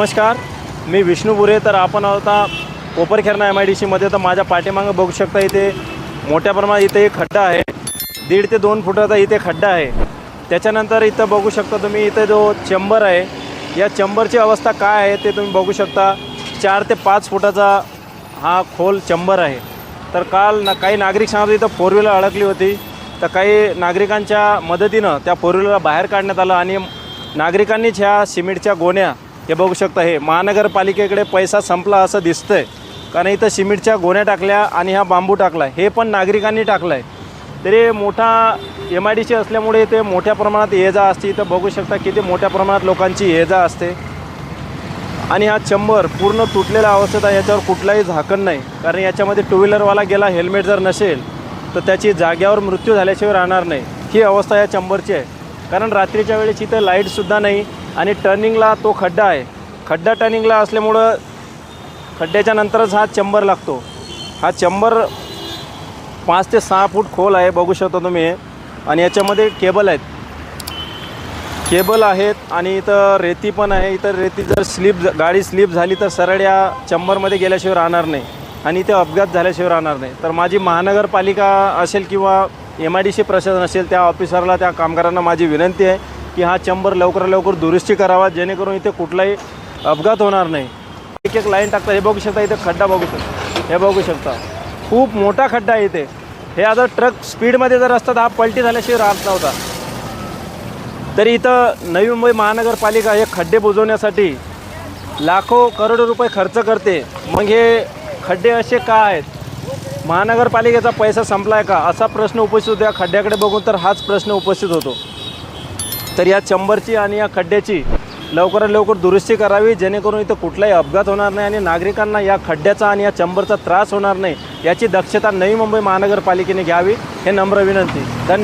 नमस्कार मी विष्णू बुरे तर आपण आता कोपरखेरणा एम आय डी सीमध्ये तर माझ्या पाठीमागं बघू शकता इथे मोठ्या प्रमाणात इथे एक खड्डा आहे. दीड ते दोन फुटाचा इथे खड्डा आहे. त्याच्यानंतर इथं बघू शकता तुम्ही इथे जो चेंबर आहे या चेंबरची अवस्था काय आहे ते तुम्ही बघू शकता. चार ते पाच फुटाचा हा खोल चंबर आहे. तर काल ना काही नागरिक सांगत इथं फोर व्हीलर अडकली होती. तर काही नागरिकांच्या मदतीनं त्या फोर व्हीलरला बाहेर काढण्यात आलं आणि नागरिकांनीच ह्या सिमेंटच्या गोण्या हे बघू शकता हे महानगरपालिकेकडे पैसा संपला असं दिसतं आहे कारण इथं सिमेंटच्या गोण्या टाकल्या आणि हा बांबू टाकला हे पण नागरिकांनी टाकला आहे तरी मोठा एम आय डी सी असल्यामुळे ते मोठ्या प्रमाणात ये जा असते. इथं बघू शकता किती मोठ्या प्रमाणात लोकांची ये जा असते. आणि हा चंबर पूर्ण तुटलेला अवस्थेत आहे. याच्यावर कुठलाही झाकण नाही. कारण याच्यामध्ये टू व्हीलरवाला गेला हेल्मेट जर नसेल तर त्याची जाग्यावर मृत्यू झाल्याशिवाय राहणार नाही. ही अवस्था या चंबरची आहे. कारण रात्रीच्या वेळेस इथं लाईटसुद्धा नाही. आणि टर्निंगला तो खड्डा आहे. खड्डा टर्निंगला असल्यामुळं खड्ड्याच्या नंतरच हा चंबर लागतो. हा चंबर पाच ते सहा फूट खोल आहे बघू शकता तुम्ही. हे. आणि याच्यामध्ये केबल आहेत. केबल आहेत आणि इथं रेती पण आहे. इथं रेती जर स्लिप गाडी स्लिप झाली तर सरळ या चंबरमध्ये गेल्याशिवाय राहणार नाही. आणि इथे अपघात झाल्याशिवाय राहणार नाही. तर माझी महानगरपालिका असेल किंवा एम आय डी सी प्रशासन असेल त्या ऑफिसरला त्या कामगारांना माझी विनंती आहे की हा चंबर लवकरात लवकर दुरुस्ती करावा जेणेकरून इथे कुठलाही अपघात होणार नाही. एक एक लाईन टाकता हे बघू शकता इथे खड्डा बघू शकता. हे बघू शकता. खूप मोठा खड्डा आहे इथे. हे आता ट्रक स्पीडमध्ये जर असतात हा पलटी झाल्याशिवाय राहत नव्हता. तरी इथं नवी मुंबई महानगरपालिका हे खड्डे बुजवण्यासाठी लाखो करोडो रुपये खर्च करते. मग हे खड्डे असे का आहेत? महानगरपालिकेचा पैसा संपला आहे का? असा प्रश्न उपस्थित होतो. या खड्ड्याकडे बघून तर हाच प्रश्न उपस्थित होतो. तर या चंबरची आणि या खड्ड्याची लवकरात लवकर दुरुस्ती करावी जेणेकरून इथं कुठलाही अपघात होणार नाही आणि नागरिकांना या खड्ड्याचा आणि या चंबरचा त्रास होणार नाही याची दक्षता नवी मुंबई महानगरपालिकेने घ्यावी हे नम्र विनंती. धन्यवाद.